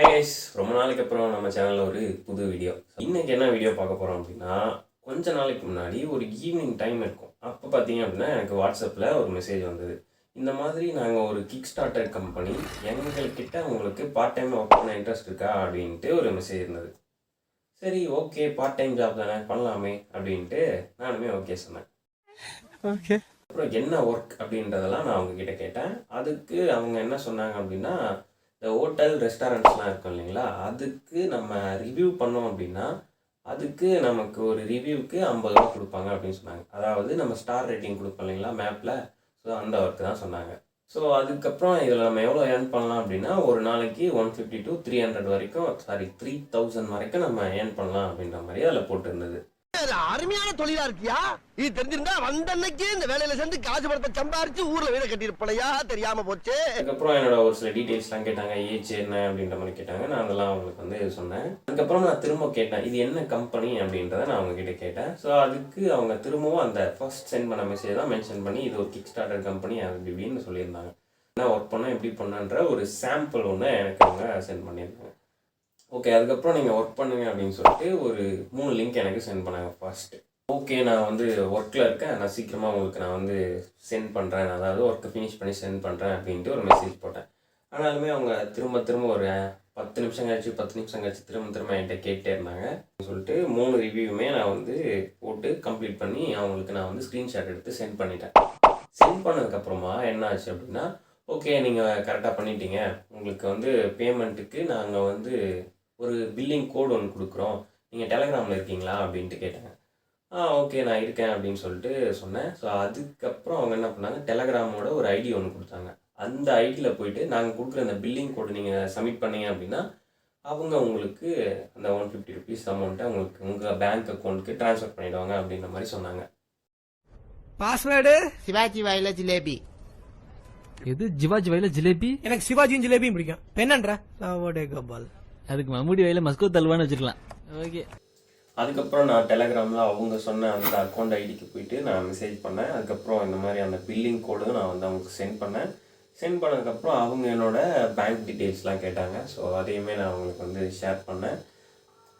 Guys ரொம்ப நாளைக்கு அப்புறம் நம்ம சேனலில் ஒரு புது வீடியோ இன்னைக்கு என்ன வீடியோ பார்க்க போகிறோம் அப்படின்னா கொஞ்ச நாளைக்கு முன்னாடி ஒரு ஈவினிங் டைம் இருக்கும். அப்போ பார்த்தீங்க அப்படின்னா எனக்கு வாட்ஸ்அப்பில் ஒரு மெசேஜ் வந்தது. இந்த மாதிரி நாங்கள் ஒரு கிக் ஸ்டார்டர் கம்பெனி எங்கள்கிட்ட உங்களுக்கு பார்ட் டைம் ஒர்க் பண்ண இன்ட்ரெஸ்ட் இருக்கா அப்படின்ட்டு ஒரு மெசேஜ் இருந்தது. சரி ஓகே பார்ட் டைம் ஜாப் தானே பண்ணலாமே அப்படின்ட்டு நானுமே ஓகே சொன்னேன். ஓகே அப்புறம் என்ன ஒர்க் அப்படின்றதெல்லாம் நான் அவங்க கிட்ட கேட்டேன். அதுக்கு அவங்க என்ன சொன்னாங்க அப்படின்னா இந்த ஹோட்டல் ரெஸ்டாரண்ட்ஸ்லாம் இருக்கும் இல்லைங்களா? அதுக்கு நம்ம ரிவ்யூ பண்ணோம் அப்படின்னா அதுக்கு நமக்கு ஒரு ரிவ்யூவுக்கு ஐம்பது ரூபா கொடுப்பாங்க அப்படின்னு சொன்னாங்க. அதாவது நம்ம ஸ்டார் ரேட்டிங் கொடுப்போம் இல்லைங்களா மேப்பில் ஸோ அந்த ஒர்க்கு தான் சொன்னாங்க. ஸோ அதுக்கப்புறம் இதில் நம்ம எவ்வளோ ஏர்ன் பண்ணலாம் அப்படின்னா ஒரு நாளைக்கு one fifty to three hundred வரைக்கும் சாரி த்ரீ தௌசண்ட் வரைக்கும் நம்ம ஏர்ன் பண்ணலாம் அப்படின்ற மாதிரி அதில் போட்டிருந்தது. அருமையான தொழிலா இருக்கியா? இது தெரிஞ்சிருந்தா வந்தன்னைக்கு இந்த வேலையில சேர்ந்து காசு படத்தை சம்பாரிச்சு ஊர்ல வீட கட்டியிருப்பலையா? தெரியாம போச்சு. அதுக்கப்புறம் என்னோட ஒரு சில டீட்டெயில்ஸ்லாம் கேட்டாங்க. ஏஜ் என்ன அப்படின்ற மாதிரி கேட்டாங்க. நான் அதெல்லாம் அவங்களுக்கு வந்து சொன்னேன். அதுக்கப்புறம் நான் திரும்ப கேட்டேன். இது என்ன கம்பெனி அப்படின்றத நான் அவங்க கிட்ட கேட்டேன். ஸோ அதுக்கு அவங்க திரும்பவும் அந்த ஃபர்ஸ்ட் சென்ட் பண்ண மெசேஜ் தான் மென்ஷன் பண்ணி இது ஒரு கிக் ஸ்டார்டர் கம்பெனி அப்படி இப்படின்னு சொல்லியிருந்தாங்க. என்ன ஒர்க் பண்ண எப்படி பண்ணன்ற ஒரு சாம்பிள் ஒன்று எனக்கு அவங்க சென்ட் பண்ணியிருந்தாங்க. ஓகே அதுக்கப்புறம் நீங்கள் ஒர்க் பண்ணுங்க அப்படின்னு சொல்லிட்டு ஒரு மூணு லிங்க் எனக்கு சென்ட் பண்ணாங்க ஃபர்ஸ்ட் ஓகே நான் வந்து ஒர்க்கில் இருக்கேன். நான் சீக்கிரமாக உங்களுக்கு நான் வந்து சென்ட் பண்ணுறேன் அதாவது ஒர்க்கை ஃபினிஷ் பண்ணி சென்ட் பண்ணுறேன் அப்படின்ட்டு ஒரு மெசேஜ் போட்டேன். ஆனாலுமே அவங்க திரும்ப திரும்ப ஒரு பத்து நிமிஷம் கழிச்சு பத்து நிமிஷம் கழிச்சு திரும்ப திரும்ப என்கிட்ட கேட்டே இருந்தாங்க. சொல்லிட்டு மூணு ரிவ்யூவுமே நான் வந்து போட்டு கம்ப்ளீட் பண்ணி அவங்களுக்கு நான் வந்து ஸ்க்ரீன்ஷாட் எடுத்து சென்ட் பண்ணிட்டேன். சென்ட் பண்ணதுக்கப்புறமா என்ன ஆச்சு அப்படின்னா ஓகே நீங்கள் கரெக்டாக பண்ணிட்டீங்க. உங்களுக்கு வந்து பேமெண்ட்டுக்கு நாங்கள் வந்து ஒரு பில்லிங் கோடு ஒன்று கொடுக்குறோம். நீங்கள் டெலகிராமில் இருக்கீங்களா? அப்படின்ட்டு கேட்டாங்க ஆ ஓகே நான் இருக்கேன் அப்படின்னு சொல்லிட்டு சொன்னேன். ஸோ அதுக்கப்புறம் அவங்க என்ன பண்ணாங்க? டெலகிராமோட ஒரு ஐடி ஒன்று கொடுத்தாங்க. அந்த ஐடியில் போயிட்டு நாங்கள் கொடுக்குற அந்த பில்லிங் கோடு நீங்கள் சப்மிட் பண்ணீங்க அப்படின்னா அவங்க உங்களுக்கு அந்த ஒன் ஃபிஃப்டி ருபீஸ் அமௌண்ட்டை உங்களுக்கு உங்கள் பேங்க் அக்கௌண்ட்டுக்கு ட்ரான்ஸ்ஃபர் பண்ணிடுவாங்க அப்படின்ற மாதிரி சொன்னாங்க. பாஸ்வேர்டு சிவாஜி வாயில ஜிலேபி. எது? ஜிவாஜி வயல ஜிலேபி? எனக்கு சிவாஜியும் ஜிலேபியும் பிடிக்கும். சாவோடே கோபால். அதுக்கு மம்முடி வயல மஸ்கோ தல்வான்னு வச்சிருக்கலாம். ஓகே. அதுக்கப்புறம் நான் டெலகிராமில் அவங்க சொன்ன அந்த அக்கௌண்ட் ஐடிக்கு போயிட்டு நான் மெசேஜ் பண்ணேன். அதுக்கப்புறம் இந்த மாதிரி அந்த பில்லிங் கோடு நான் வந்து அவங்களுக்கு சென்ட் பண்ணேன். சென்ட் பண்ணதுக்கப்புறம் அவங்க என்னோட பேங்க் டீட்டெயில்ஸ்லாம் கேட்டாங்க. ஸோ அதையுமே நான் அவங்களுக்கு வந்து ஷேர் பண்ணேன்.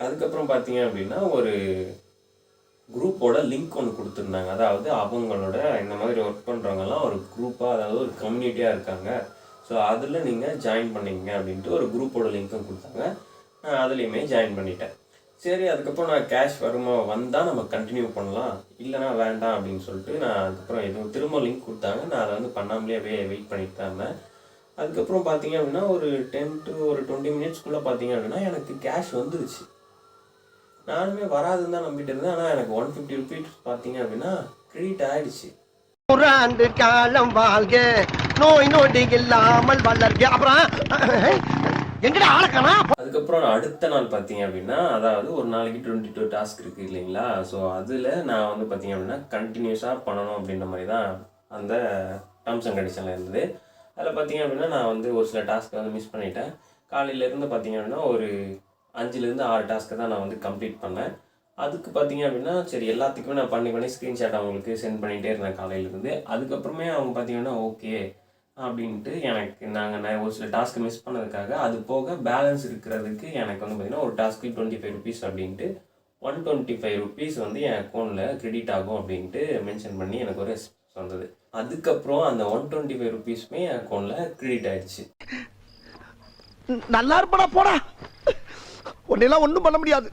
அதுக்கப்புறம் பார்த்தீங்க அப்படின்னா ஒரு குரூப்போட லிங்க் ஒன்று கொடுத்துருந்தாங்க. அதாவது அவங்களோட இந்த மாதிரி ஒர்க் பண்ணுறவங்கலாம் ஒரு குரூப்பாக அதாவது ஒரு கம்யூனிட்டியாக இருக்காங்க. ஸோ அதில் நீங்கள் ஜாயின் பண்ணிக்கங்க அப்படின்ட்டு ஒரு குரூப்போட லிங்க்கும் கொடுத்தாங்க. நான் அதுலேயுமே ஜாயின் பண்ணிட்டேன். சரி அதுக்கப்புறம் நான் கேஷ் வருமா வந்தால் நம்ம கண்டினியூ பண்ணலாம். இல்லைனா வேண்டாம் அப்படின்னு சொல்லிட்டு நான் அதுக்கப்புறம் எதுவும் திரும்ப லிங்க் கொடுத்தாங்க. நான் அதை வந்து பண்ணாமலே அப்படியே வெயிட் பண்ணிட்டு தான் இருந்தேன். அதுக்கப்புறம் பார்த்தீங்க அப்படின்னா ஒரு டென் டு ஒரு டுவெண்ட்டி மினிட்ஸ்க்குள்ளே பார்த்தீங்க அப்படின்னா எனக்கு கேஷ் வந்துருச்சு. நானுமே வராதுன்னு தான் நம்பிட்டு இருந்தேன். ஆனால் எனக்கு ஒன் ஃபிஃப்டி ருபீஸ் பார்த்தீங்க அப்படின்னா கிரெடிட் ஆகிடுச்சு ஒரு காலம் வாழ்க. நோய் நொடி இல்லாமல் வளர்க்க. அப்புறம் எங்கடா ஆளக்கானா அதுக்கப்புறம் அடுத்த நாள் பார்த்தீங்க அப்படின்னா அதாவது ஒரு நாளைக்கு டுவெண்ட்டி டூ டாஸ்க் இருக்குது இல்லைங்களா? ஸோ அதில் நான் வந்து பார்த்தீங்க அப்படின்னா கண்டினியூஸாக பண்ணணும் அப்படின்ற மாதிரி தான் அந்த டர்ம்ஸ் அண்ட் கண்டிஷனில் இருந்தது. அதில் பார்த்தீங்க அப்படின்னா நான் வந்து ஒரு சில டாஸ்க்கை வந்து மிஸ் பண்ணிட்டேன். காலையிலேருந்து பார்த்தீங்க அப்படின்னா ஒரு அஞ்சுலேருந்து ஆறு டாஸ்க்கை தான் நான் வந்து கம்ப்ளீட் பண்ணேன். அதுக்கு பார்த்தீங்க அப்படின்னா சரி எல்லாத்துக்குமே நான் பண்ணி பண்ணி ஸ்க்ரீன்ஷாட் அவங்களுக்கு சென்ட் பண்ணிகிட்டே இருந்தேன் காலையிலேருந்து அதுக்கப்புறமே அவங்க பார்த்தீங்கன்னா ஓகே அப்படின்ட்டு எனக்கு நாங்கள் நான் ஒரு சில டாஸ்க்கு மிஸ் பண்ணதுக்காக அது போக பேலன்ஸ் இருக்கிறதுக்கு எனக்கு வந்து பார்த்தீங்கன்னா ஒரு டாஸ்க்கு டுவெண்ட்டி ஃபைவ் ருபீஸ் அப்படின்ட்டு ஒன் டுவெண்ட்டி ஃபைவ் ருபீஸ் வந்து என் அக்கௌண்ட்டில் கிரெடிட் ஆகும் அப்படின்ட்டு மென்ஷன் பண்ணி எனக்கு ஒரு வந்தது. அதுக்கப்புறம் அந்த ஒன் டுவெண்ட்டி ஃபைவ் ருபீஸுமே என் அக்கௌண்ட்டில் கிரெடிட் ஆயிடுச்சு. நல்லா இருப்படா போடா. உன்னெல்லாம் ஒன்றும் பண்ண முடியாது.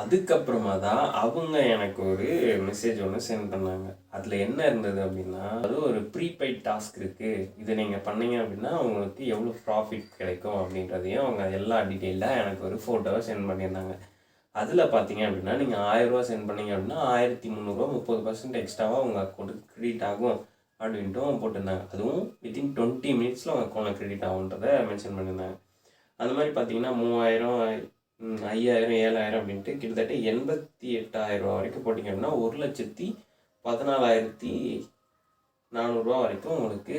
அதுக்கப்புறமா தான் அவங்க எனக்கு ஒரு மெசேஜ் ஒன்று சென்ட் பண்ணாங்க. அதில் என்ன இருந்தது அப்படின்னா அது ஒரு ப்ரீபெய்ட் டாஸ்க் இருக்குது இதை நீங்கள் பண்ணீங்க அப்படின்னா உங்களுக்கு எவ்வளோ ப்ராஃபிட் கிடைக்கும் அப்படின்றதையும் அவங்க எல்லா டீட்டெயிலாக எனக்கு ஒரு ஃபோட்டோவை சென்ட் பண்ணியிருந்தாங்க. அதில் பார்த்தீங்க அப்படின்னா நீங்கள் ஆயிரரூவா சென்ட் பண்ணீங்க அப்படின்னா ஆயிரத்தி முந்நூறுரூவா முப்பது பர்சன்ட் எக்ஸ்ட்ராவாக உங்கள் அக்கௌண்ட்டுக்கு கிரெடிட் ஆகும் அப்படின்ட்டும் போட்டிருந்தாங்க. அதுவும் வித்தின் டுவெண்ட்டி மினிட்ஸில் உங்கள் அக்கௌண்ட்டில் கிரெடிட் ஆகுன்றதை மென்ஷன் பண்ணியிருந்தாங்க. அந்த மாதிரி பார்த்தீங்கன்னா மூவாயிரம் ஐயாயிரம் ஏழாயிரம் அப்படின்ட்டு கிட்டத்தட்ட எண்பத்தி எட்டாயிரம் ரூபா வரைக்கும் போட்டிங்க அப்படின்னா ஒரு லட்சத்தி பதினாலாயிரத்தி நானூறுரூவா வரைக்கும் உங்களுக்கு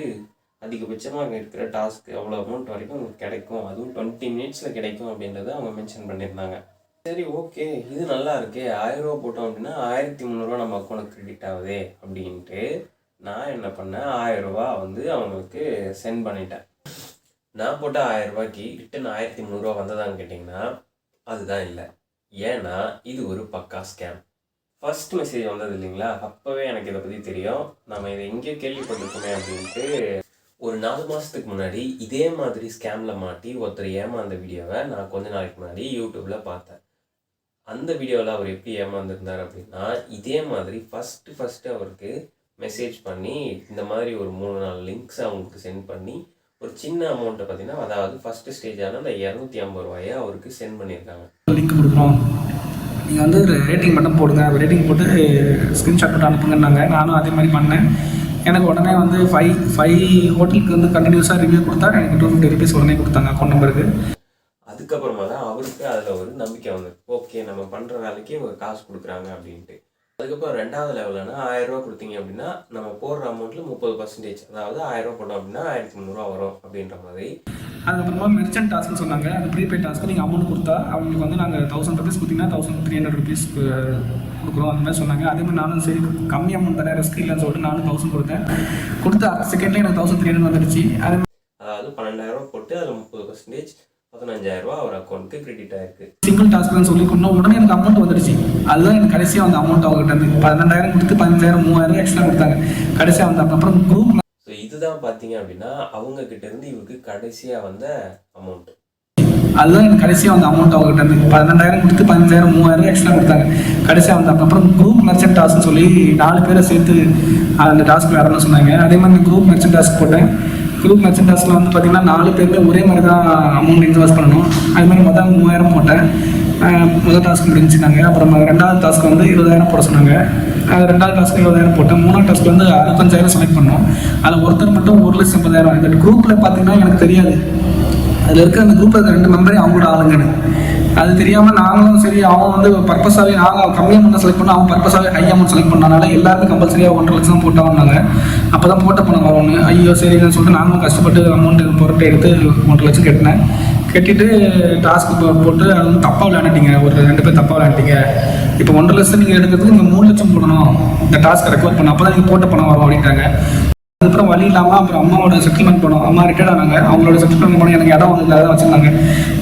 அதிகபட்சமாக அங்கே இருக்கிற டாஸ்க் அவ்வளோ அமௌண்ட் வரைக்கும் உங்களுக்கு கிடைக்கும். அதுவும் டுவெண்ட்டி மினிட்ஸில் கிடைக்கும் அப்படின்றத அவங்க மென்ஷன் பண்ணியிருந்தாங்க. சரி ஓகே இது நல்லா இருக்கே. ஆயிரரூவா போட்டோம் அப்படின்னா ஆயிரத்தி முந்நூறுரூவா நம்ம அக்கௌண்ட் கிரெடிட் ஆகுதே அப்படின்ட்டு நான் என்ன பண்ணேன்? ஆயிரரூவா வந்து அவங்களுக்கு சென்ட் பண்ணிட்டேன். நான் போட்ட ஆயிரரூபாய்க்கு ரிட்டன் ஆயிரத்தி முந்நூறுரூவா வந்ததான்னு கேட்டிங்கன்னா அதுதான் இல்லை. ஏன்னா இது ஒரு பக்கா ஸ்கேம் ஃபஸ்ட் மெசேஜ் வந்தது இல்லைங்களா? அப்போவே எனக்கு இதை பற்றி தெரியும். நம்ம இதை எங்கேயோ கேள்விப்பட்டிருக்கோமே அப்படின்ட்டு ஒரு நாலு மாதத்துக்கு முன்னாடி இதே மாதிரி ஸ்கேமில் மாட்டி ஒருத்தர் ஏமாந்த வீடியோவை நான் கொஞ்ச நாளைக்கு முன்னாடி யூடியூப்பில் பார்த்தேன். அந்த வீடியோவில் அவர் எப்படி ஏமாந்துருந்தார் அப்படின்னா இதே மாதிரி ஃபஸ்ட்டு ஃபஸ்ட்டு அவருக்கு மெசேஜ் பண்ணி இந்த மாதிரி ஒரு மூணு நாலு லிங்க்ஸ் அவங்களுக்கு சென்ட் பண்ணி ஒரு சின்ன அமௌண்ட்டை பார்த்தீங்கன்னா அதாவது ஃபஸ்ட்டு ஸ்டேஜான அந்த இரநூத்தி ஐம்பது ரூபாயை அவருக்கு சென்ட் பண்ணியிருக்காங்க. லிங்க் கொடுக்குறோம். நீங்கள் வந்து ரேட்டிங் மட்டும் போடுங்க. ரேட்டிங் போட்டு ஸ்க்ரீன்ஷாட் போட்டு அனுப்புங்கன்னாங்க. நானும் அதே மாதிரி பண்ணேன். எனக்கு உடனே வந்து ஃபைவ் ஃபைவ் ஹோட்டலுக்கு வந்து கண்டினியூஸாக ரிவ்யூ கொடுத்தா எனக்கு டூ ஃபிஃப்டி ருபீஸ் உடனே கொடுத்தாங்க அக்கௌண்ட் நம்பருக்கு அதுக்கப்புறமா தான் அவருக்கு அதில் ஒரு நம்பிக்கை வந்தது. ஓகே நம்ம பண்ணுற வேலைக்கு இவங்க காசு கொடுக்குறாங்க அப்படின்ட்டு. அதுக்கப்புறம் ரெண்டாவது லெவலனா ஆயிரம் ரூபா கொடுத்தீங்க அப்படின்னா நம்ம போடுற அமௌண்ட்டில் முப்பது பர்சன்டேஜ் அதாவது ஆயிரம் ரூபா போட்டோம் அப்படின்னா ஆயிரத்தி முந்நூறுரூவா வரும் அப்படின்ற மாதிரி. அதுக்கப்புறமா மெர்ச்சன்ட் டாஸ்க்னு சொன்னாங்க. அந்த ப்ரீபெய்ட் டாஸ்க்கு நீங்கள் அமௌண்ட் கொடுத்தா அவங்களுக்கு வந்து நாங்கள் தௌசண்ட் ருபீஸ் கொடுத்தீங்கன்னா தௌசண்ட் த்ரீ ஹண்ட்ரட் ருபீஸ் கொடுக்குறோம். அந்த மாதிரி சொன்னாங்க. அதே மாதிரி நானும் சரி கம்மி அமௌண்ட் தானே ரிஸ்க் இல்லைன்னு சொல்லிட்டு நானும் தௌசண்ட் கொடுத்தேன். கொடுத்த செகண்ட்லேயே எனக்கு தௌசண்ட் த்ரீ ஹண்ட்ரட் வந்துடுச்சு. அதே அதாவது பன்னெண்டாயிரம் ரூபா போட்டு அதில் முப்பது பர்சன்டேஜ் பதினஞ்சாயிரம் ரூபா அவர் அக்கௌண்ட்டுக்கு கிரெடிட் ஆயிருக்கு. சிங்கிள் டாஸ்க்னு சொல்லி கொண்டோம் உடனே எனக்கு அமௌண்ட் வந்துடுச்சு. அதுதான் எனக்கு கடைசியாக வந்த அமௌண்ட் அவங்ககிட்ட பன்னெண்டாயிரம் கொடுத்து பதினஞ்சாயிரம் மூவாயிரம் எக்ஸ்ட்ரா கொடுத்தாங்க. கடைசியாக வந்த அப்புறம் குரூப் ஸோ இதுதான் பார்த்தீங்க அப்படின்னா அவங்க கிட்ட இருந்து இவருக்கு கடைசியாக வந்த அமௌண்ட் அதுதான் எனக்கு கடைசியாக வந்த அமௌண்ட் அவங்ககிட்ட இருந்து. பன்னெண்டாயிரம் கொடுத்து பதினஞ்சாயிரம் மூவாயிரம் எக்ஸ்ட்ரா கொடுத்தாங்க. கடைசியாக வந்த அப்புறம் குரூப் மெர்ச்சன்ட் டாஸ்க்னு சொல்லி நாலு பேரை சேர்த்து அந்த டாஸ்க் விளாடணும்னு சொன்னாங்க. அதே மாதிரி குரூப் மெர்ச்சன்ட் டாஸ்க் போட்டேன். குரூப் மெர்ச்சன்ட் டாஸ்க்கில் வந்து பார்த்தீங்கன்னா நாலு பேருமே ஒரே மாதிரி தான் அமௌண்ட் இன்வெஸ்ட் பண்ணணும். அது மாதிரி மொதல் மூவாயிரம் போட்டேன். முதல் டாஸ்க் முடிஞ்சுனாங்க அப்புறம் ரெண்டாவது டாஸ்க் வந்து இருபதாயிரம் போட சொன்னாங்க. அது ரெண்டாவது டாஸ்க்கு இருபதாயிரம் போட்டேன் மூணாவது டாஸ்க் வந்து அறுபத்தஞ்சாயிரம் செலக்ட் பண்ணோம். அதில் ஒருத்தர் மட்டும் ஒரு லட்சம் ஐம்பதாயிரம் இந்த குரூப்பில் பார்த்தீங்கன்னா எனக்கு தெரியாது. அதில் இருக்க அந்த குரூப்பில் இருக்க ரெண்டு மெம்பரே அவங்களோட ஆளுங்கன்னு. அது தெரியாமல் நாங்களும் சரி அவன் வந்து பர்பஸாகவே நாங்கள் கம்மி அமௌண்ட் செலக்ட் பண்ணோம் அவன் பர்பஸாகவே ஹை அமௌண்ட் செலக்ட் பண்ணனால எல்லாருமே கம்பல்சரியாக ஒன்றரை லட்சம் போட்டவனாங்க அப்போ தான் போட்ட பணம் வரும்னு. ஐயோ சரின்னு சொல்லிட்டு நாங்களும் கஷ்டப்பட்டு அமௌண்ட் பொருட்டை எடுத்து ஒன்றரை லட்சம் கட்டினேன். கட்டிட்டு டாஸ்க் போட்டு அது வந்து தப்பாக விளையாண்டுட்டீங்க. ஒரு ரெண்டு பேர் தப்பாக விளையாண்டுட்டீங்க. இப்போ ஒன்றரை லட்சம் நீங்கள் எடுக்கிறதுக்கு நீங்கள் மூணு லட்சம் போடணும். இந்த டாஸ்க்கை ரெக்கவர் பண்ண. அப்போ தான் நீங்கள் போட்ட பணம் வரும் அப்படின்ட்டாங்க அதுக்கப்புறம் வழி இல்லாமல் அப்புறம் அம்மாவோட செட்டில்மெண்ட் பண்ணோம் அம்மா ரிட்டையர்ட் ஆனாங்க. அவங்களோட செட்டில்மெண்ட் பண்ணி எனக்கு இடம் வந்து அதை வச்சுருந்தாங்க.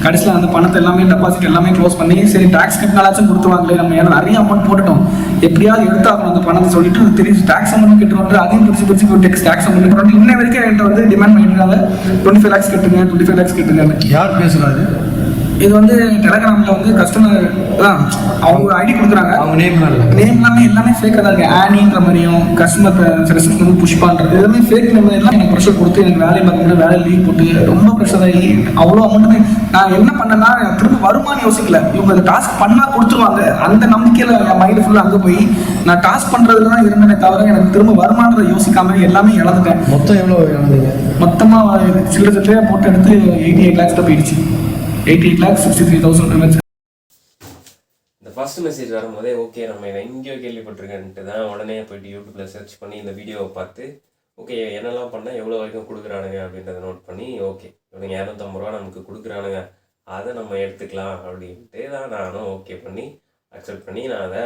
கடைசியில் அந்த பணத்தை எல்லாமே டெபாசிட் எல்லாமே க்ளோஸ் பண்ணி சரி டேக்ஸ் கட்டினாலாச்சும் கொடுத்துருவாங்களே நம்ம ஏன்னா நிறைய அமௌண்ட் போட்டுட்டோம். எப்படியாவது எடுத்தாகணும் அந்த பணத்தை சொல்லிட்டு தெரிஞ்சு டேக்ஸ் அமௌண்ட் கட்டுறோம் அதையும் பிடிச்சி பிடிச்சி டெக்ஸ் டேக்ஸ் அமௌண்ட் கட்டுறோம் இன்ன வரைக்கும் என்கிட்ட வந்து டிமாண்ட் பண்ணிருக்காங்க டுவெண்ட்டி ஃபைவ் லேக்ஸ் கட்டுங்க டுவெண்ட்டி ஃபைவ் லேக்ஸ் கட்டுங்க. யார் பேசுறாரு? இது வந்து டெலகிராமில் வந்து கஸ்டமர் தான் அவங்க ஒரு ஐடி கொடுக்குறாங்க. அவங்க நேம் நேம் எல்லாமே எல்லாமே ஃபேக்காக தான் இருக்கு. ஆனின்ற மாதிரியும் கஸ்டமர் ரெசிப்ட் வந்து புஷ்பான்றது எல்லாமே ஃபேக் நேம் எல்லாம் எனக்கு ப்ரெஷர் கொடுத்து எனக்கு வேலையை பார்க்க முடியாது வேலை லீவ் போட்டு ரொம்ப ப்ரெஷர் ஆகி அவ்வளோ அமௌண்ட்டுமே நான் என்ன பண்ணேன்னா திரும்ப வருமானு யோசிக்கல. இவங்க அந்த டாஸ்க் பண்ணா கொடுத்துருவாங்க. அந்த நம்பிக்கையில் என் மைண்டு ஃபுல்லாக அங்கே போய் நான் டாஸ்க் பண்ணுறதுல தான் இருந்தேனே தவிர எனக்கு திரும்ப வருமானத்தை யோசிக்காம எல்லாமே இழந்துட்டேன். மொத்தம் எவ்வளோ இழந்தீங்க? மொத்தமாக சில்லறை சில்லறையாக போட்டு எடுத்து எயிட்டி எயிட் லேக்ஸ் போயிடுச்சு. Eighty eight lakhs sixty three thousand இந்த ஃபர்ஸ்ட் மெசேஜ் வரும்போதே ஓகே நம்ம இதை எங்கேயோ கேள்விப்பட்டிருக்கேன்ட்டு தான் உடனே போயிட்டு யூடியூப்ல சர்ச் பண்ணி இந்த வீடியோவை பார்த்து ஓகே என்னெல்லாம் பண்ணால் எவ்வளோ வரைக்கும் கொடுக்குறானுங்க அப்படின்றத நோட் பண்ணி ஓகே இவனுங்க இரநூத்தம்பது ரூபா நமக்கு கொடுக்குறானுங்க. அதை நம்ம எடுத்துக்கலாம் அப்படின்ட்டு தான் நானும் ஓகே பண்ணி அக்செப்ட் பண்ணி நான் அதை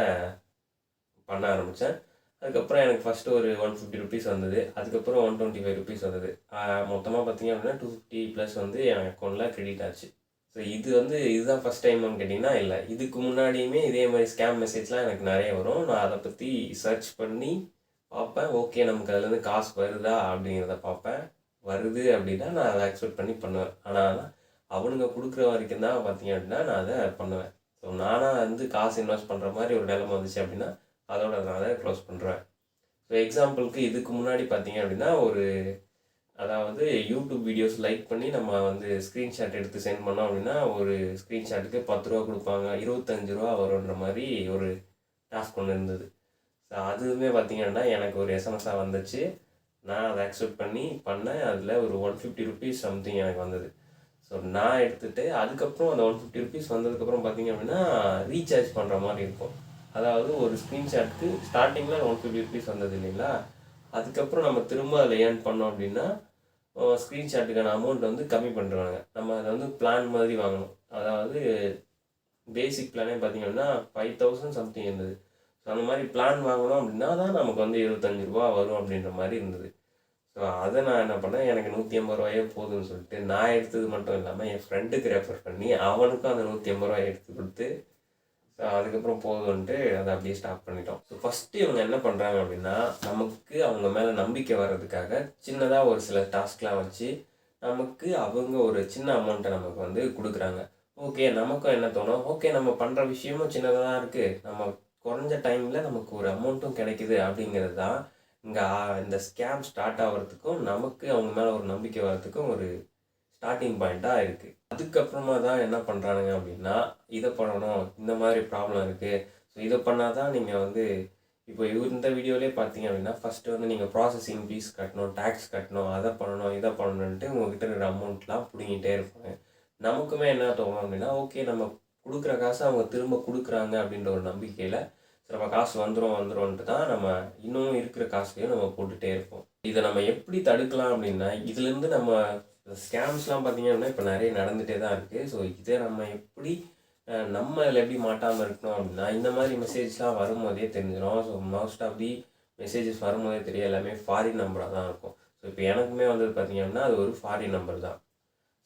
பண்ண ஆரம்பித்தேன் அதுக்கப்புறம் எனக்கு ஃபஸ்ட்டு ஒரு ஒன் ஃபிஃப்டி ருபீஸ் வந்தது. அதுக்கப்புறம் ஒன் டுவெண்ட்டி ஃபைவ் ருபீஸ் வந்தது மொத்தமாக பார்த்தீங்க அப்படின்னா டூ ஃபிஃப்டி ப்ளஸ் வந்து என் அக்கௌண்ட்டில் கிரெடிட் ஆச்சு. ஸோ இது வந்து இதுதான் ஃபஸ்ட் டைம்னு கேட்டிங்கன்னா இல்லை. இதுக்கு முன்னாடியுமே இதே மாதிரி ஸ்கேம் மெசேஜ்லாம் எனக்கு நிறைய வரும். நான் அதை பற்றி சர்ச் பண்ணி பார்ப்பேன். ஓகே நமக்கு அதுலேருந்து காசு வருதா அப்படிங்கிறத பார்ப்பேன். வருது அப்படின்னா நான் அதை அக்செப்ட் பண்ணி பண்ணுவேன். ஆனால் அவனுங்க கொடுக்குற வரைக்கும் தான் பார்த்தீங்க அப்படின்னா நான் அதை பண்ணுவேன். ஸோ நானாக வந்து காசு இன்வெஸ்ட் பண்ணுற மாதிரி ஒரு நிலைமை வந்துச்சு அப்படின்னா அதோட நான் அதை க்ளோஸ் பண்ணுறேன் ஸோ எக்ஸாம்பிளுக்கு இதுக்கு முன்னாடி பார்த்தீங்க அப்படின்னா ஒரு அதாவது யூடியூப் வீடியோஸ் லைக் பண்ணி நம்ம வந்து ஸ்க்ரீன்ஷாட் எடுத்து சென்ட் பண்ணோம் அப்படின்னா ஒரு ஸ்க்ரீன்ஷாட்டுக்கு பத்து ரூபா கொடுப்பாங்க இருபத்தஞ்சு ரூபா வரும்ன்ற மாதிரி ஒரு டாஸ்க் ஒன்று இருந்தது. ஸோ அதுவுமே பார்த்தீங்கன்னா எனக்கு ஒரு எஸ்எம்எஸ்ஸாக வந்துச்சு. நான் அதை அக்செப்ட் பண்ணி பண்ணேன். அதில் ஒரு ஒன் ஃபிஃப்டி ருபீஸ் சம்திங் எனக்கு வந்தது. ஸோ நான் எடுத்துகிட்டு அதுக்கப்புறம் அந்த ஒன் ஃபிஃப்டி ருபீஸ் வந்ததுக்கப்புறம் பார்த்தீங்க அப்படின்னா ரீசார்ஜ் பண்ணுற மாதிரி இருக்கும். அதாவது ஒரு ஸ்க்ரீன்ஷாட்டுக்கு ஸ்டார்டிங்கில் ஒன் ஃபிஃப்டி ருபீஸ் வந்தது இல்லைங்களா? அதுக்கப்புறம் நம்ம திரும்ப அதில் ஏர்ன் பண்ணோம் அப்படின்னா ஸ்க்ரீன்ஷாட்டுக்கான அமௌண்ட் வந்து கம்மி பண்ணுறாங்க நம்ம அதை வந்து பிளான் மாதிரி வாங்கணும். அதாவது பேசிக் பிளானே அப்படின்னா ஃபைவ் தௌசண்ட் சம்திங் இருந்தது. ஸோ அந்த மாதிரி பிளான் வாங்கணும் அப்படின்னா தான் நமக்கு வந்து இருபத்தஞ்சு ரூபா வரும் அப்படின்ற மாதிரி இருந்தது. ஸோ அதை நான் என்ன பண்ணேன்? எனக்கு நூற்றி ஐம்பது ரூபாயே போதும்னு சொல்லிட்டு நான் எடுத்தது மட்டும் இல்லாமல் என் ஃப்ரெண்டுக்கு ரெஃபர் பண்ணி அவனுக்கும் அந்த நூற்றி ஐம்பது ரூபாய் எடுத்து கொடுத்து ஸோ அதுக்கப்புறம் போதும்ன்ட்டு அதை அப்படியே ஸ்டாப் பண்ணிட்டோம். ஸோ ஃபஸ்ட்டு இவங்க என்ன பண்ணுறாங்க அப்படின்னா நமக்கு அவங்க மேலே நம்பிக்கை வர்றதுக்காக சின்னதாக ஒரு சில டாஸ்க்லாம் வச்சு நமக்கு அவங்க ஒரு சின்ன அமௌண்ட்டை நமக்கு வந்து கொடுக்குறாங்க. ஓகே நமக்கும் என்ன தோணும்? ஓகே நம்ம பண்ணுற விஷயமும் சின்னதாக தான் இருக்குது நம்ம குறைஞ்ச டைமில் நமக்கு ஒரு அமௌண்ட்டும் கிடைக்குது அப்படிங்கிறது தான் இங்கே இந்த ஸ்கேம் ஸ்டார்ட் ஆகிறதுக்கும் நமக்கு அவங்க மேலே ஒரு நம்பிக்கை வர்றதுக்கும் ஒரு ஸ்டார்டிங் பாயிண்ட்டாக இருக்குது அதுக்கப்புறமா தான் என்ன பண்ணுறானுங்க அப்படின்னா இதை பண்ணணும் இந்த மாதிரி ப்ராப்ளம் இருக்குது ஸோ இதை பண்ணால் தான் நீங்கள் வந்து இப்போ இந்த வீடியோலேயே பார்த்தீங்க அப்படின்னா ஃபஸ்ட்டு வந்து நீங்கள் ப்ராசஸிங் ஃபீஸ் கட்டணும் டேக்ஸ் கட்டணும் அதை பண்ணணும் இதை பண்ணணுன்ட்டு உங்ககிட்ட இருக்கிற அமௌண்ட்லாம் பிடிங்கிட்டே இருப்பாங்க. நமக்குமே என்ன தோணும் அப்படின்னா ஓகே நம்ம கொடுக்குற காசை அவங்க திரும்ப கொடுக்குறாங்க அப்படின்ற ஒரு நம்பிக்கையில் நம்ம காசு வந்துடும் வந்துடும்ன்ட்டு தான் நம்ம இன்னும் இருக்கிற காசுலையும் நம்ம போட்டுகிட்டே இருப்போம். இதை நம்ம எப்படி தடுக்கலாம் அப்படின்னா இதுலேருந்து நம்ம ஸ்கேம்ஸ்லாம் பார்த்திங்க அப்படின்னா இப்போ நிறைய நடந்துகிட்டே தான் இருக்குது ஸோ இதை நம்ம எப்படி நம்ம இதில் எப்படி மாட்டாமல் இருக்கணும் அப்படின்னா இந்த மாதிரி மெசேஜ்லாம் வரும்போதே தெரிஞ்சிடும் so most of the messages வரும்போதே தெரியும். எல்லாமே ஃபாரின் நம்பராக தான் இருக்கும். ஸோ இப்போ எனக்குமே வந்தது பார்த்திங்க அப்படின்னா அது ஒரு ஃபாரின் நம்பர் தான்.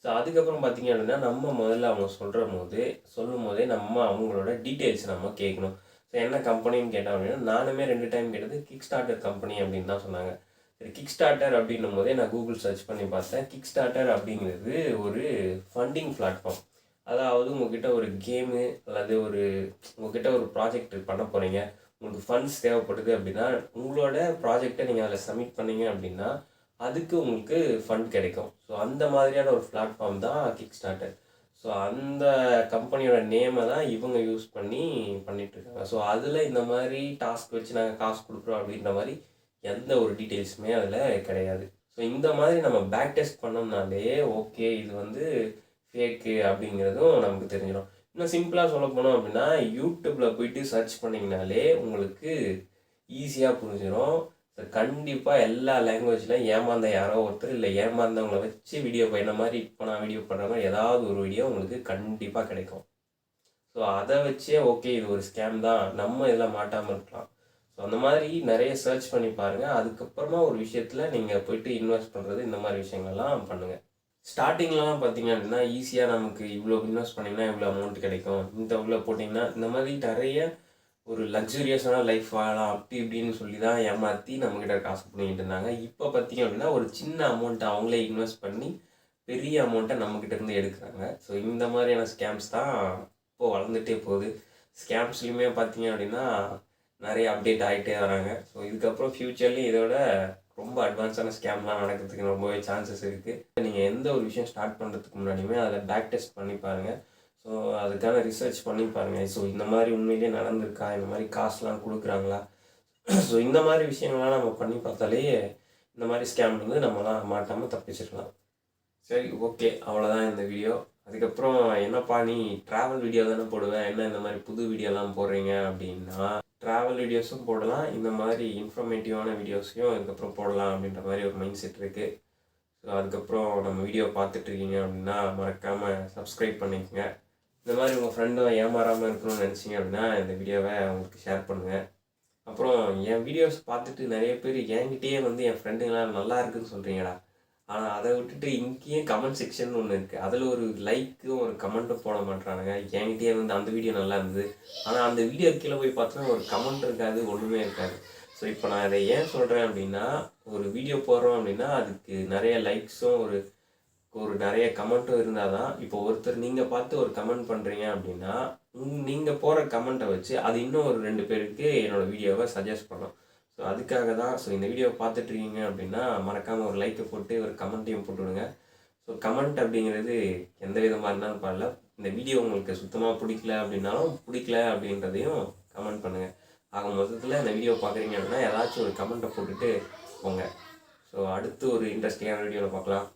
ஸோ அதுக்கப்புறம் பார்த்தீங்க அப்படின்னா நம்ம முதல்ல அவங்க சொல்கிற போது சொல்லும் போதே நம்ம அவங்களோட டீட்டெயில்ஸ் நம்ம கேட்கணும். ஸோ என்ன கம்பெனின்னு கேட்டோம் அப்படின்னா நானுமே ரெண்டு டைம் கேட்டது கிக் ஸ்டார்டர் கம்பெனி அப்படின்னு தான் சொன்னாங்க. சரி கிக் ஸ்டார்டர் அப்படின்னும் போதே நான் கூகுள் சர்ச் பண்ணி பார்த்தேன். கிக் ஸ்டார்டர் அப்படிங்கிறது ஒரு ஃபண்டிங் பிளாட்ஃபார்ம் அதாவது உங்ககிட்ட ஒரு கேமு அல்லது ஒரு உங்ககிட்ட ஒரு ப்ராஜெக்ட் பண்ண போகிறீங்க உங்களுக்கு ஃபண்ட்ஸ் தேவைப்படுது அப்படின்னா உங்களோட ப்ராஜெக்டை நீங்கள் அதில் சப்மிட் பண்ணீங்க அப்படின்னா அதுக்கு உங்களுக்கு ஃபண்ட் கிடைக்கும். ஸோ அந்த மாதிரியான ஒரு பிளாட்ஃபார்ம் தான் கிக் ஸ்டார்டர் ஸோ அந்த கம்பெனியோட நேமை தான் இவங்க யூஸ் பண்ணி பண்ணிகிட்ருக்காங்க ஸோ அதில் இந்த மாதிரி டாஸ்க் வச்சு நாங்கள் காசு கொடுக்குறோம் அப்படின்ற மாதிரி எந்த ஒரு டீட்டெயில்ஸுமே அதில் கிடையாது. ஸோ இந்த மாதிரி நம்ம பேக் டெஸ்ட் பண்ணோம்னாலே ஓகே இது வந்து ஃபேக்கு அப்படிங்கிறதும் நமக்கு தெரிஞ்சிடும். இன்னும் சிம்பிளாக சொல்ல போனோம் அப்படின்னா யூடியூப்பில் போயிட்டு சர்ச் பண்ணிங்கனாலே உங்களுக்கு ஈஸியாக புரிஞ்சிடும் கண்டிப்பாக எல்லா லாங்குவேஜ்லையும் ஏமாந்த யாரோ ஒருத்தர் இல்லை ஏமாந்தவங்களை வச்சு வீடியோ என்ன மாதிரி இப்போ நான் வீடியோ பண்ணுற மாதிரி ஏதாவது ஒரு வீடியோ உங்களுக்கு கண்டிப்பாக கிடைக்கும். ஸோ அதை வச்சே ஓகே இது ஒரு ஸ்கேம் தான். நம்ம இதில் மாட்டாமல் இருக்கலாம். ஸோ அந்த மாதிரி நிறைய சர்ச் பண்ணி பாருங்கள் அதுக்கப்புறமா ஒரு விஷயத்தில் நீங்கள் போயிட்டு இன்வெஸ்ட் பண்ணுறது இந்த மாதிரி விஷயங்கள்லாம் பண்ணுங்கள் ஸ்டார்டிங்லாம் பார்த்தீங்க அப்படின்னா ஈஸியாக நமக்கு இவ்வளோ இன்வெஸ்ட் பண்ணிங்கன்னா இவ்வளோ அமௌண்ட் கிடைக்கும். இந்த இவ்வளோ போட்டிங்கன்னா இந்த மாதிரி நிறைய ஒரு லக்ஸுரியஸான லைஃப் வாழலாம் அப்படி இப்படின்னு சொல்லி தான் ஏமாற்றி நம்மக்கிட்ட காசு பண்ணிக்கிட்டு இருந்தாங்க. இப்போ பார்த்தீங்க அப்படின்னா ஒரு சின்ன அமௌண்ட்டை அவங்களே இன்வெஸ்ட் பண்ணி பெரிய அமௌண்ட்டை நம்மக்கிட்ட இருந்து எடுக்கிறாங்க. ஸோ இந்த மாதிரியான ஸ்கேம்ஸ் தான் இப்போது வளர்ந்துட்டே போகுது. ஸ்கேம்ஸ்லையுமே பார்த்தீங்க அப்படின்னா நிறைய அப்டேட் ஆகிட்டே வராங்க. ஸோ இதுக்கப்புறம் ஃப்யூச்சர்லேயும் இதோட ரொம்ப அட்வான்ஸான ஸ்கேம்லாம் நடக்கிறதுக்கு ரொம்பவே சான்சஸ் இருக்குது நீங்கள் எந்த ஒரு விஷயம் ஸ்டார்ட் பண்ணுறதுக்கு முன்னாடியுமே அதை பேக் டெஸ்ட் பண்ணி பாருங்கள் ஸோ அதுக்கான ரிசர்ச் பண்ணி பாருங்கள் ஸோ இந்த மாதிரி உண்மையிலேயே நடந்திருக்கா? இந்த மாதிரி காசுலாம் கொடுக்குறாங்களா? ஸோ இந்த மாதிரி விஷயங்கள்லாம் நம்ம பண்ணி பார்த்தாலே இந்த மாதிரி ஸ்கேம் வந்து நம்மலாம் மாட்டாமல் தப்பிச்சிடலாம் சரி ஓகே அவ்வளோதான் இந்த வீடியோ அதுக்கப்புறம் என்னப்பா நீ ட்ராவல் வீடியோ தானே போடுவேன் என்ன இந்த மாதிரி புது வீடியோலாம் போடுறீங்க அப்படின்னா ட்ராவல் வீடியோஸும் போடலாம். இந்த மாதிரி இன்ஃபர்மேட்டிவான வீடியோஸையும் அதுக்கப்புறம் போடலாம் அப்படின்ற மாதிரி ஒரு மைண்ட் செட் இருக்குது ஸோ அதுக்கப்புறம் நம்ம வீடியோ பார்த்துட்ருக்கீங்க அப்படின்னா மறக்காமல் சப்ஸ்கிரைப் பண்ணிக்கோங்க. இந்த மாதிரி உங்கள் ஃப்ரெண்டும் ஏமாறாமல் இருக்கணும்னு நினச்சிங்க அப்படின்னா இந்த வீடியோவை அவங்களுக்கு ஷேர் பண்ணுங்கள் அப்புறம் என் வீடியோஸ் பார்த்துட்டு நிறைய பேர் என்கிட்டயே வந்து என் ஃப்ரெண்டுங்களாம் நல்லா இருக்குன்னு சொல்கிறீங்கடா ஆனால் அதை விட்டுட்டு இங்கேயும் கமெண்ட் செக்ஷன் ஒன்று இருக்குது அதில் ஒரு லைக்கும் ஒரு கமெண்ட்டும் போட மாட்டானுங்க என்கிட்டயே வந்து அந்த வீடியோ நல்லா இருந்தது. ஆனால் அந்த வீடியோ கீழே போய் பார்த்தோன்னா ஒரு கமெண்ட் இருக்காது ஒன்றுமே இருக்காது. ஸோ இப்போ நான் இதை ஏன் சொல்கிறேன் அப்படின்னா ஒரு வீடியோ போடுறோம் அப்படின்னா அதுக்கு நிறைய லைக்ஸும் ஒரு ஒரு நிறைய கமெண்ட்டும் இருந்தால் தான் இப்போ ஒருத்தர் நீங்கள் பார்த்து ஒரு கமெண்ட் பண்ணுறீங்க அப்படின்னா நீங்கள் போகிற கமெண்ட்டை வச்சு அது இன்னும் ஒரு ரெண்டு பேருக்கு என்னோடய வீடியோவை சஜஸ்ட் பண்ணும். ஸோ அதுக்காக தான் ஸோ இந்த வீடியோ பார்த்துட்ருக்கீங்க அப்படின்னா மறக்காமல் ஒரு லைக்கை போட்டு ஒரு கமெண்ட்டையும் போட்டுவிடுங்க. ஸோ கமெண்ட் அப்படிங்கிறது எந்த விதமாக இருந்தாலும் பரவாயில்ல. இந்த வீடியோ உங்களுக்கு சுத்தமாக பிடிக்கல அப்படின்னாலும் பிடிக்கல அப்படின்றதையும் கமெண்ட் பண்ணுங்கள் ஆக மொத்தத்தில் இந்த வீடியோ பார்க்குறீங்க அப்படின்னா ஏதாச்சும் ஒரு கமெண்ட்டை போட்டுட்டு போங்க. ஸோ அடுத்து ஒரு இன்ட்ரெஸ்டிங்கான வீடியோவில் பார்க்கலாம்.